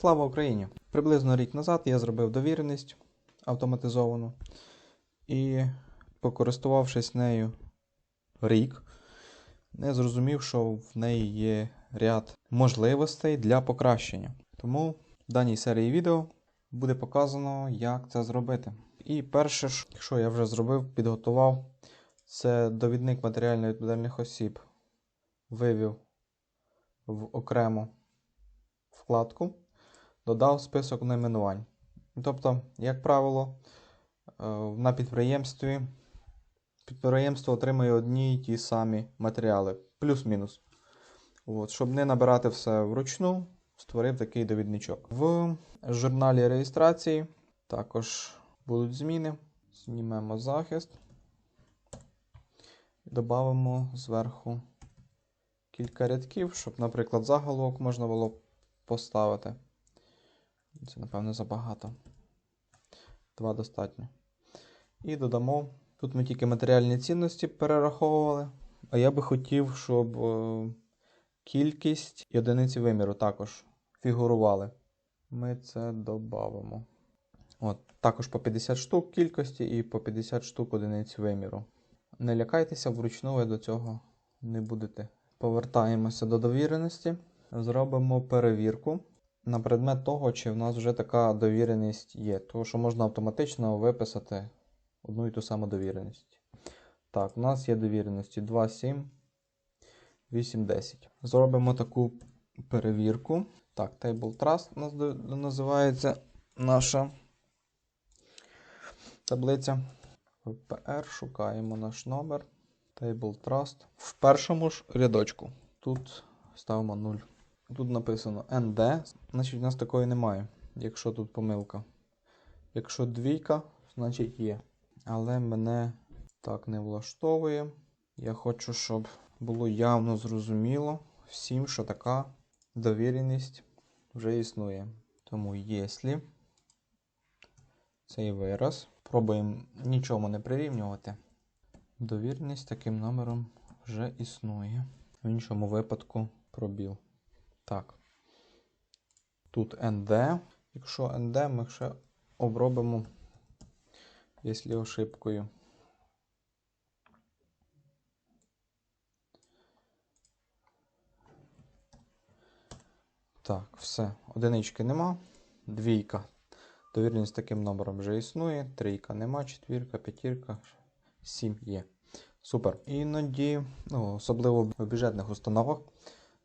Слава Україні! Приблизно рік назад я зробив довіреність автоматизовану і, покористувавшись нею рік, не зрозумів, що в неї є ряд можливостей для покращення. Тому в даній серії відео буде показано, як це зробити. І перше, що я вже зробив, підготував, це довідник матеріально відповідальних осіб. Вивів в окрему вкладку, додав список найменувань. Тобто, як правило, е, на підприємстві підприємство отримує одні й ті самі матеріали, плюс-мінус. От, щоб не набирати все вручну, створив такий довідничок. В журналі реєстрації також будуть зміни. Знімемо захист. Добавимо зверху кілька рядків, щоб, наприклад, заголовок можна було поставити. Це, напевно, забагато. Два достатньо. І додамо. Тут ми тільки матеріальні цінності перераховували. А я би хотів, щоб е, кількість і одиниці виміру також фігурували. Ми це додамо. От, також по 50 штук кількості і по 50 штук одиниць виміру. Не лякайтеся, вручну ви до цього не будете. Повертаємося до довіреності. Зробимо перевірку на предмет того, чи в нас вже така довіреність є. Тому що можна автоматично виписати одну і ту саму довіреність. Так, у нас є довіреності 2, 7, 8, 10. Зробимо таку перевірку. Так, Table Trust у нас називається наша таблиця. VPR, шукаємо наш номер. Table Trust. В першому ж рядочку. Тут ставимо 0. Тут написано ND, значить у нас такої немає, якщо тут помилка. Якщо двійка, значить є. Але мене так не влаштовує. Я хочу, щоб було явно зрозуміло всім, що така довіреність вже існує. Тому, якщо цей вираз, пробуємо нічому не прирівнювати. Довіреність таким номером вже існує. В іншому випадку пробіл. Так. Тут ND. Якщо ND, ми ще обробимо, якщо ошибкою. Так, все. Одинички нема. Двійка. Довіреність таким номером вже існує. Трійка нема, четвірка, п'ятірка, сім є. Супер. Іноді, ну, особливо в бюджетних установах,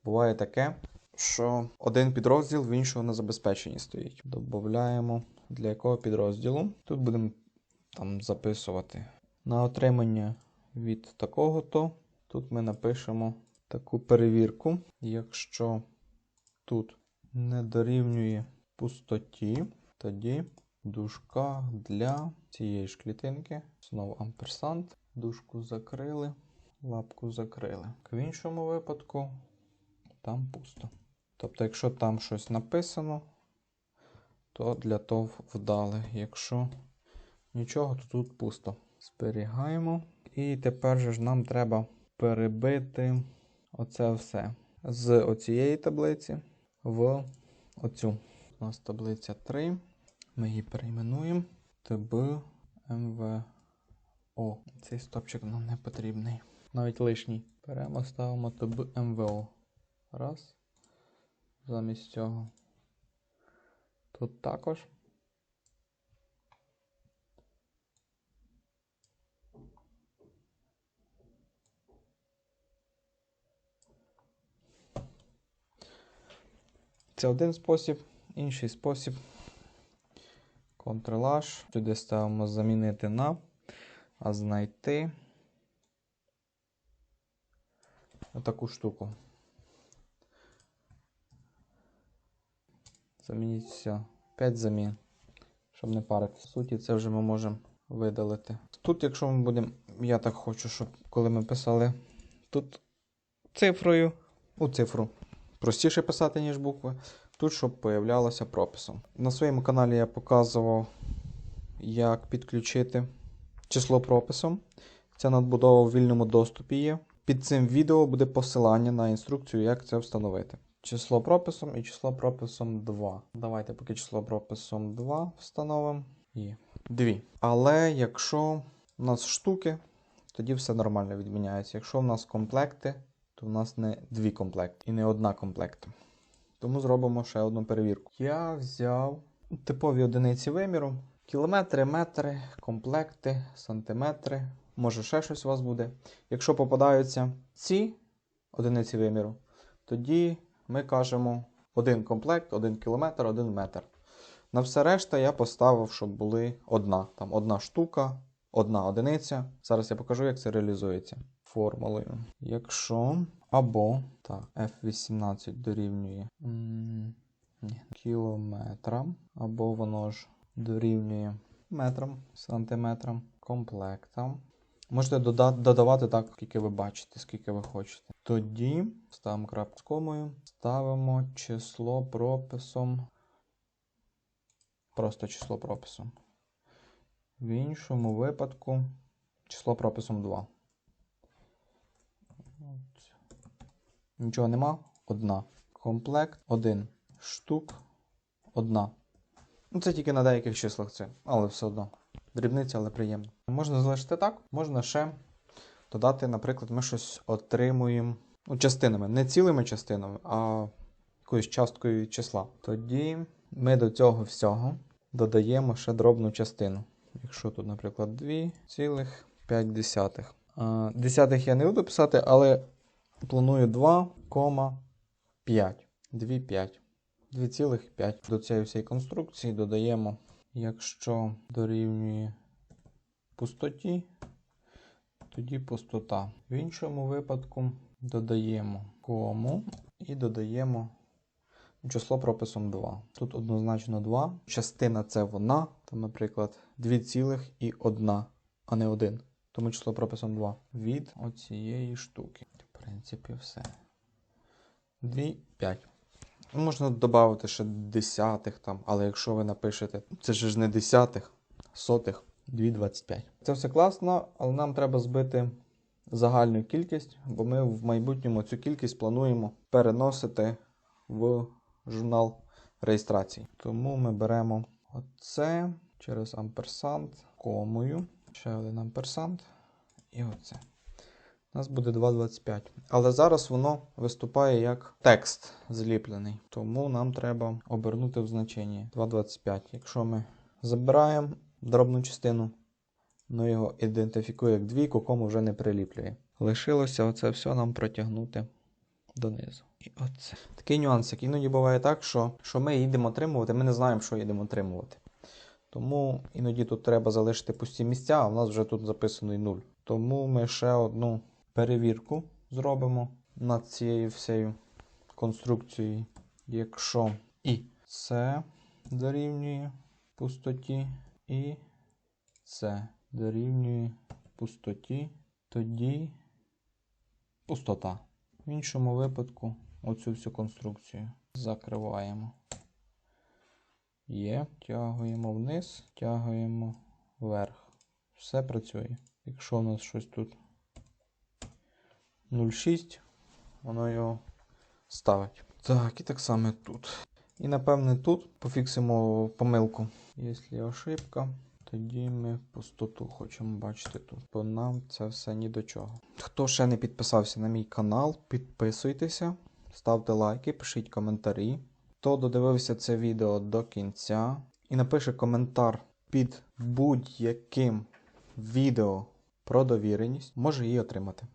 буває таке, що один підрозділ в іншого на забезпеченні стоїть. Додаємо для якого підрозділу. Тут будемо там записувати на отримання від такого-то. Тут ми напишемо таку перевірку. Якщо тут не дорівнює пустоті, тоді дужка для цієї ж клітинки. Знову амперсант. Дужку закрили, лапку закрили. В іншому випадку там пусто. Тобто, якщо там щось написано, то для того вдали. Якщо нічого, то тут пусто. Зберігаємо. І тепер же ж нам треба перебити оце все з оцієї таблиці в оцю. У нас таблиця 3. Ми її перейменуємо. ТБ МВО. Цей стопчик нам не потрібний. Навіть лишній. Беремо, ставимо ТБ МВО. Раз. Замість цього. Тут також. Це один спосіб, інший спосіб. Ctrl-H. Сюди ставимо замінити на, а знайти отаку штуку. Замініть все. 5 замін. Щоб не парити. В суті, це вже ми можемо видалити. Тут, якщо ми будемо, я так хочу, щоб коли ми писали тут цифрою, у цифру простіше писати, ніж букви. Тут, щоб появлялося прописом. На своєму каналі я показував, як підключити число прописом. Ця надбудова в вільному доступі є. Під цим відео буде посилання на інструкцію, як це встановити. Число прописом і число прописом 2. Давайте поки число прописом 2 встановимо. І 2. Але якщо у нас штуки, тоді все нормально відміняється. Якщо в нас комплекти, то в нас не дві комплекти і не одна комплекта. Тому зробимо ще одну перевірку. Я взяв типові одиниці виміру: кілометри, метри, комплекти, сантиметри. Може, ще щось у вас буде. Якщо попадаються ці одиниці виміру, тоді ми кажемо один комплект, один кілометр, один метр. На все решта я поставив, щоб були одна. Там одна штука, одна одиниця. Зараз я покажу, як це реалізується формулою. Якщо або так, F18 дорівнює м, кілометрам, або воно ж дорівнює метрам, сантиметрам, комплектам. Можете дода- додавати так, скільки ви бачите, скільки ви хочете. Тоді ставимо крапку комою, ставимо число прописом. Просто число прописом. В іншому випадку число прописом 2. От. Нічого нема. Одна. Комплект один. Штук. Одна. Ну, це тільки на деяких числах це, але все одно. Дрібниця, але приємно. Можна залишити так, можна ще додати, наприклад, ми щось отримуємо ну, частинами, не цілими частинами, а якоюсь часткою числа. Тоді ми до цього всього додаємо ще дробну частину. Якщо тут, наприклад, 2,5. А, Десятих я не буду писати, але планую 2,5. 2,5. 2,5. До цієї всієї конструкції додаємо, якщо дорівнює пустоті, тоді пустота. В іншому випадку додаємо кому і додаємо число прописом 2. Тут однозначно 2. Частина це вона, там, наприклад, 2,1, а не 1. Тому число прописом 2. Від оцієї штуки. В принципі, все. 2, 5. Можна додати ще десятих там, але якщо ви напишете, це ж не десятих, сотих, 2,25. Це все класно, але нам треба збити загальну кількість, бо ми в майбутньому цю кількість плануємо переносити в журнал реєстрації. Тому ми беремо оце через амперсант, комою, ще один амперсант і оце. У нас буде 2,25. Але зараз воно виступає як текст зліплений. Тому нам треба обернути в значення 2,25. Якщо ми забираємо дробну частину, воно його ідентифікує як двійку, кому вже не приліплює. Лишилося оце все нам протягнути донизу. І оце. Такий нюансик. Іноді буває так, що, що ми їдемо отримувати, ми не знаємо, що їдемо отримувати. Тому іноді тут треба залишити пусті місця, а в нас вже тут записаний 0. Тому ми ще одну перевірку зробимо над цією всією конструкцією. Якщо і це дорівнює пустоті, і це дорівнює пустоті, тоді пустота. В іншому випадку оцю всю конструкцію закриваємо. Є, тягуємо вниз, тягуємо вверх. Все працює. Якщо у нас щось тут 0,6, воно його ставить. Так, і так само тут. І напевне тут пофіксимо помилку. Якщо ошибка, тоді ми пустоту хочемо бачити тут. Бо нам це все ні до чого. Хто ще не підписався на мій канал, підписуйтеся, ставте лайки, пишіть коментарі. Хто додивився це відео до кінця і напише коментар під будь-яким відео про довіреність, може її отримати.